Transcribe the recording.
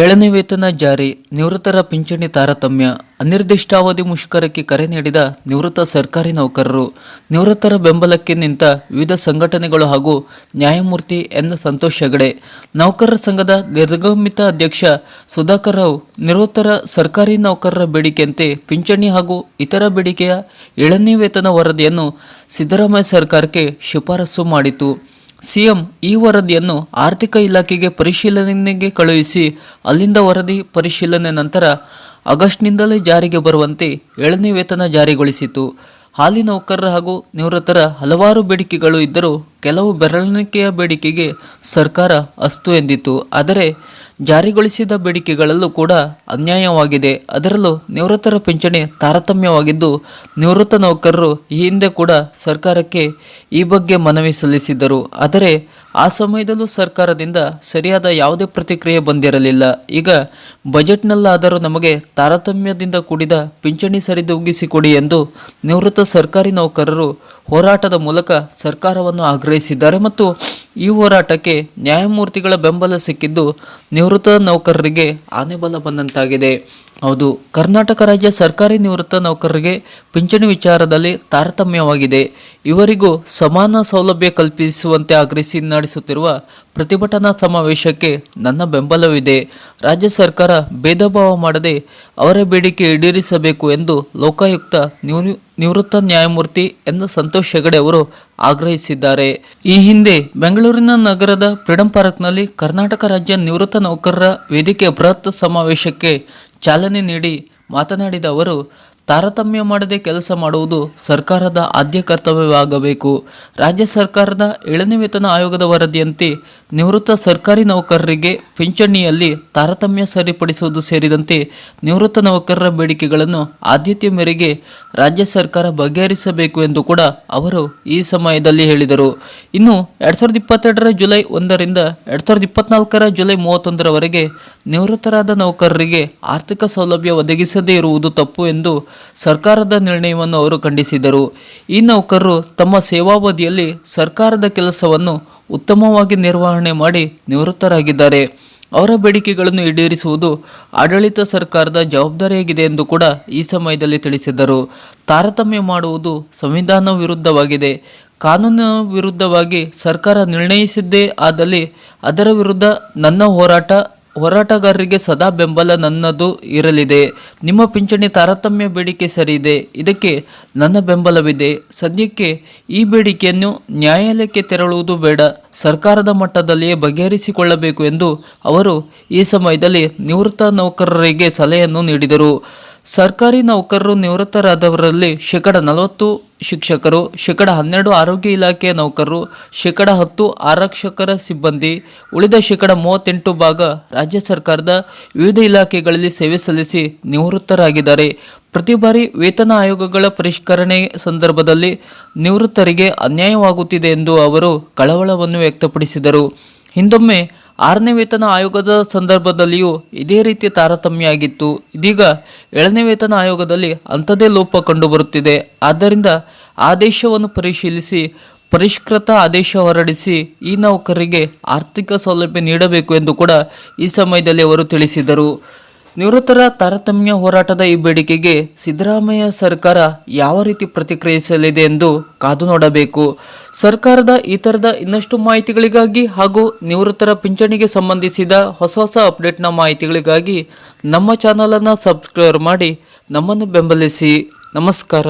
ಏಳನೇ ವೇತನ ಜಾರಿ, ನಿವೃತ್ತರ ಪಿಂಚಣಿ ತಾರತಮ್ಯ, ಅನಿರ್ದಿಷ್ಟಾವಧಿ ಮುಷ್ಕರಕ್ಕೆ ಕರೆ ನೀಡಿದ ನಿವೃತ್ತ ಸರ್ಕಾರಿ ನೌಕರರು. ನಿವೃತ್ತರ ಬೆಂಬಲಕ್ಕೆ ನಿಂತ ವಿವಿಧ ಸಂಘಟನೆಗಳು ಹಾಗೂ ನ್ಯಾಯಮೂರ್ತಿ ಎನ್. ಸಂತೋಷ್ ಹೆಗಡೆ, ನೌಕರರ ಸಂಘದ ನಿರ್ಗಮಿತ ಅಧ್ಯಕ್ಷ ಸುಧಾಕರ್ ರಾವ್, ನಿವೃತ್ತರ ಸರ್ಕಾರಿ ನೌಕರರ ಬೇಡಿಕೆಯಂತೆ ಪಿಂಚಣಿ ಹಾಗೂ ಇತರ ಬೇಡಿಕೆಯ ಏಳನೇ ವೇತನ ವರದಿಯನ್ನು ಸಿದ್ದರಾಮಯ್ಯ ಸರ್ಕಾರಕ್ಕೆ ಶಿಫಾರಸು ಮಾಡಿತು ಸಿಎಂ ಈ ವರದಿಯನ್ನು ಆರ್ಥಿಕ ಇಲಾಖೆಗೆ ಪರಿಶೀಲನೆಗೆ ಕಳುಹಿಸಿ ಅಲ್ಲಿಂದ ವರದಿ ಪರಿಶೀಲನೆ ನಂತರ ಆಗಸ್ಟ್ನಿಂದಲೇ ಜಾರಿಗೆ ಬರುವಂತೆ ಏಳನೇ ವೇತನ ಜಾರಿಗೊಳಿಸಿತು. ಹಾಲಿ ನೌಕರರ ಹಾಗೂ ನಿವೃತ್ತರ ಹಲವಾರು ಬೇಡಿಕೆಗಳು ಇದ್ದರೂ ಕೆಲವು ಬೆರಳಿಕೆಯ ಬೇಡಿಕೆಗೆ ಸರ್ಕಾರ ಅಸ್ತು ಎಂದಿತು ಆದರೆ ಜಾರಿಗೊಳಿಸಿದ ಬೇಡಿಕೆಗಳಲ್ಲೂ ಕೂಡ ಅನ್ಯಾಯವಾಗಿದೆ. ಅದರಲ್ಲೂ ನಿವೃತ್ತರ ಪಿಂಚಣಿ ತಾರತಮ್ಯವಾಗಿದ್ದು, ನಿವೃತ್ತ ನೌಕರರು ಈ ಹಿಂದೆ ಕೂಡ ಸರ್ಕಾರಕ್ಕೆ ಈ ಬಗ್ಗೆ ಮನವಿ ಸಲ್ಲಿಸಿದ್ದರು. ಆದರೆ ಆ ಸಮಯದಲ್ಲೂ ಸರ್ಕಾರದಿಂದ ಸರಿಯಾದ ಯಾವುದೇ ಪ್ರತಿಕ್ರಿಯೆ ಬಂದಿರಲಿಲ್ಲ. ಈಗ ಬಜೆಟ್ನಲ್ಲಾದರೂ ನಮಗೆ ತಾರತಮ್ಯದಿಂದ ಕೂಡಿದ ಪಿಂಚಣಿ ಸರಿದೂಗಿಸಿಕೊಡಿ ಎಂದು ನಿವೃತ್ತ ಸರ್ಕಾರಿ ನೌಕರರು ಹೋರಾಟದ ಮೂಲಕ ಸರ್ಕಾರವನ್ನು ಆಗ್ರಹಿಸಿದ್ದಾರೆ ಮತ್ತು ಈ ಹೋರಾಟಕ್ಕೆ ನ್ಯಾಯಮೂರ್ತಿಗಳ ಬೆಂಬಲ ಸಿಕ್ಕಿದ್ದು ನಿವೃತ್ತ ನೌಕರರಿಗೆ ಆನೆಬಲ ಬಂದಂತಾಗಿದೆ. ಹೌದು, ಕರ್ನಾಟಕ ರಾಜ್ಯ ಸರ್ಕಾರಿ ನಿವೃತ್ತ ನೌಕರರಿಗೆ ಪಿಂಚಣಿ ವಿಚಾರದಲ್ಲಿ ತಾರತಮ್ಯವಾಗಿದೆ. ಇವರಿಗೂ ಸಮಾನ ಸೌಲಭ್ಯ ಕಲ್ಪಿಸುವಂತೆ ಆಗ್ರಹಿಸಿ ನಡೆಸುತ್ತಿರುವ ಪ್ರತಿಭಟನಾ ಸಮಾವೇಶಕ್ಕೆ ನನ್ನ ಬೆಂಬಲವಿದೆ. ರಾಜ್ಯ ಸರ್ಕಾರ ಭೇದ ಭಾವ ಮಾಡದೆ ಅವರ ಬೇಡಿಕೆ ಈಡೇರಿಸಬೇಕು ಎಂದು ಲೋಕಾಯುಕ್ತ ನಿವೃತ್ತ ನ್ಯಾಯಮೂರ್ತಿ ಎನ್. ಸಂತೋಷ್ ಹೆಗಡೆ ಅವರು ಆಗ್ರಹಿಸಿದ್ದಾರೆ. ಈ ಹಿಂದೆ ಬೆಂಗಳೂರಿನ ನಗರದ ಫ್ರೀಡಂ ಪಾರ್ಕ್ನಲ್ಲಿ ಕರ್ನಾಟಕ ರಾಜ್ಯ ನಿವೃತ್ತ ನೌಕರರ ವೇದಿಕೆ ಬೃಹತ್ ಸಮಾವೇಶಕ್ಕೆ ಚಾಲನೆ ನೀಡಿ ಮಾತನಾಡಿದ ಅವರು ತಾರತಮ್ಯ ಮಾಡದೆ ಕೆಲಸ ಮಾಡುವುದು ಸರ್ಕಾರದ ಆದ್ಯ ಕರ್ತವ್ಯವಾಗಬೇಕು. ರಾಜ್ಯ ಸರ್ಕಾರದ ಏಳನೇ ವೇತನ ಆಯೋಗದ ವರದಿಯಂತೆ ನಿವೃತ್ತ ಸರ್ಕಾರಿ ನೌಕರರಿಗೆ ಪಿಂಚಣಿಯಲ್ಲಿ ತಾರತಮ್ಯ ಸರಿಪಡಿಸುವುದು ಸೇರಿದಂತೆ ನಿವೃತ್ತ ನೌಕರರ ಬೇಡಿಕೆಗಳನ್ನು ಆದ್ಯತೆ ಮೇರೆಗೆ ರಾಜ್ಯ ಸರ್ಕಾರ ಬಗೆಹರಿಸಬೇಕು ಎಂದು ಕೂಡ ಅವರು ಈ ಸಮಯದಲ್ಲಿ ಹೇಳಿದರು. ಇನ್ನು ಎರಡ್ ಸಾವಿರದ ಇಪ್ಪತ್ತೆರಡರ ಜುಲೈ ಒಂದರಿಂದ ಎರಡ್ ಸಾವಿರದ ಇಪ್ಪತ್ನಾಲ್ಕರ ಜುಲೈ ಮೂವತ್ತೊಂದರವರೆಗೆ ನಿವೃತ್ತರಾದ ನೌಕರರಿಗೆ ಆರ್ಥಿಕ ಸೌಲಭ್ಯ ಒದಗಿಸದೇ ಇರುವುದು ತಪ್ಪು ಎಂದು ಸರ್ಕಾರದ ನಿರ್ಣಯವನ್ನು ಅವರು ಖಂಡಿಸಿದರು. ಈ ನೌಕರರು ತಮ್ಮ ಸೇವಾವಧಿಯಲ್ಲಿ ಸರ್ಕಾರದ ಕೆಲಸವನ್ನು ಉತ್ತಮವಾಗಿ ನಿರ್ವಹಣೆ ಮಾಡಿ ನಿವೃತ್ತರಾಗಿದ್ದಾರೆ. ಅವರ ಬೇಡಿಕೆಗಳನ್ನು ಈಡೇರಿಸುವುದು ಆಡಳಿತ ಸರ್ಕಾರದ ಜವಾಬ್ದಾರಿಯಾಗಿದೆ ಎಂದು ಕೂಡ ಈ ಸಮಯದಲ್ಲಿ ತಿಳಿಸಿದರು. ತಾರತಮ್ಯ ಮಾಡುವುದು ಸಂವಿಧಾನ ವಿರುದ್ಧವಾಗಿದೆ. ಕಾನೂನು ವಿರುದ್ಧವಾಗಿ ಸರ್ಕಾರ ನಿರ್ಣಯಿಸಿದ್ದೇ ಆದಲ್ಲಿ ಅದರ ವಿರುದ್ಧ ನನ್ನ ಹೋರಾಟ ಹೋರಾಟಗಾರರಿಗೆ ಸದಾ ಬೆಂಬಲ ನನ್ನದು ಇರಲಿದೆ. ನಿಮ್ಮ ಪಿಂಚಣಿ ತಾರತಮ್ಯ ಬೇಡಿಕೆ ಸರಿಯಿದೆ. ಇದಕ್ಕೆ ನನ್ನ ಬೆಂಬಲವಿದೆ. ಸದ್ಯಕ್ಕೆ ಈ ಬೇಡಿಕೆಯನ್ನು ನ್ಯಾಯಾಲಯಕ್ಕೆ ತೆರಳುವುದು ಬೇಡ. ಸರ್ಕಾರದ ಮಟ್ಟದಲ್ಲಿಯೇ ಬಗೆಹರಿಸಿಕೊಳ್ಳಬೇಕು ಎಂದು ಅವರು ಈ ಸಮಯದಲ್ಲಿ ನಿವೃತ್ತ ನೌಕರರಿಗೆ ಸಲಹೆಯನ್ನು ನೀಡಿದರು. ಸರ್ಕಾರಿ ನೌಕರರು ನಿವೃತ್ತರಾದವರಲ್ಲಿ ಶೇಕಡ ನಲವತ್ತು ಶಿಕ್ಷಕರು, ಶೇಕಡ ಹನ್ನೆರಡು ಆರೋಗ್ಯ ಇಲಾಖೆಯ ನೌಕರರು, ಶೇಕಡ ಹತ್ತು ಆರಕ್ಷಕರ ಸಿಬ್ಬಂದಿ, ಉಳಿದ ಶೇಕಡ ಮೂವತ್ತೆಂಟು ಭಾಗ ರಾಜ್ಯ ಸರ್ಕಾರದ ವಿವಿಧ ಇಲಾಖೆಗಳಲ್ಲಿ ಸೇವೆ ಸಲ್ಲಿಸಿ ನಿವೃತ್ತರಾಗಿದ್ದಾರೆ. ಪ್ರತಿ ಬಾರಿ ವೇತನ ಆಯೋಗಗಳ ಪರಿಷ್ಕರಣೆ ಸಂದರ್ಭದಲ್ಲಿ ನಿವೃತ್ತರಿಗೆ ಅನ್ಯಾಯವಾಗುತ್ತಿದೆ ಎಂದು ಅವರು ಕಳವಳವನ್ನು ವ್ಯಕ್ತಪಡಿಸಿದರು. ಹಿಂದೊಮ್ಮೆ ಆರನೇ ವೇತನ ಆಯೋಗದ ಸಂದರ್ಭದಲ್ಲಿಯೂ ಇದೇ ರೀತಿ ತಾರತಮ್ಯ ಆಗಿತ್ತು ಇದೀಗ ಏಳನೇ ವೇತನ ಆಯೋಗದಲ್ಲಿ ಅಂಥದೇ ಲೋಪ ಕಂಡುಬರುತ್ತಿದೆ. ಆದ್ದರಿಂದ ಆದೇಶವನ್ನು ಪರಿಶೀಲಿಸಿ, ಪರಿಷ್ಕೃತ ಆದೇಶ ಹೊರಡಿಸಿ ಈ ನೌಕರರಿಗೆ ಆರ್ಥಿಕ ಸೌಲಭ್ಯ ನೀಡಬೇಕು ಎಂದು ಕೂಡ ಈ ಸಮಯದಲ್ಲಿ ಅವರು ತಿಳಿಸಿದರು. ನಿವೃತ್ತರ ತಾರತಮ್ಯ ಹೋರಾಟದ ಈ ಬೇಡಿಕೆಗೆ ಸಿದ್ದರಾಮಯ್ಯ ಸರ್ಕಾರ ಯಾವ ರೀತಿ ಪ್ರತಿಕ್ರಿಯಿಸಲಿದೆ ಎಂದು ಕಾದು ನೋಡಬೇಕು. ಸರ್ಕಾರದ ಈ ಥರದ ಇನ್ನಷ್ಟು ಮಾಹಿತಿಗಳಿಗಾಗಿ ಹಾಗೂ ನಿವೃತ್ತರ ಪಿಂಚಣಿಗೆ ಸಂಬಂಧಿಸಿದ ಹೊಸ ಹೊಸ ಅಪ್ಡೇಟ್ನ ಮಾಹಿತಿಗಳಿಗಾಗಿ ನಮ್ಮ ಚಾನಲನ್ನು ಸಬ್ಸ್ಕ್ರೈಬ್ ಮಾಡಿ ನಮ್ಮನ್ನು ಬೆಂಬಲಿಸಿ. ನಮಸ್ಕಾರ.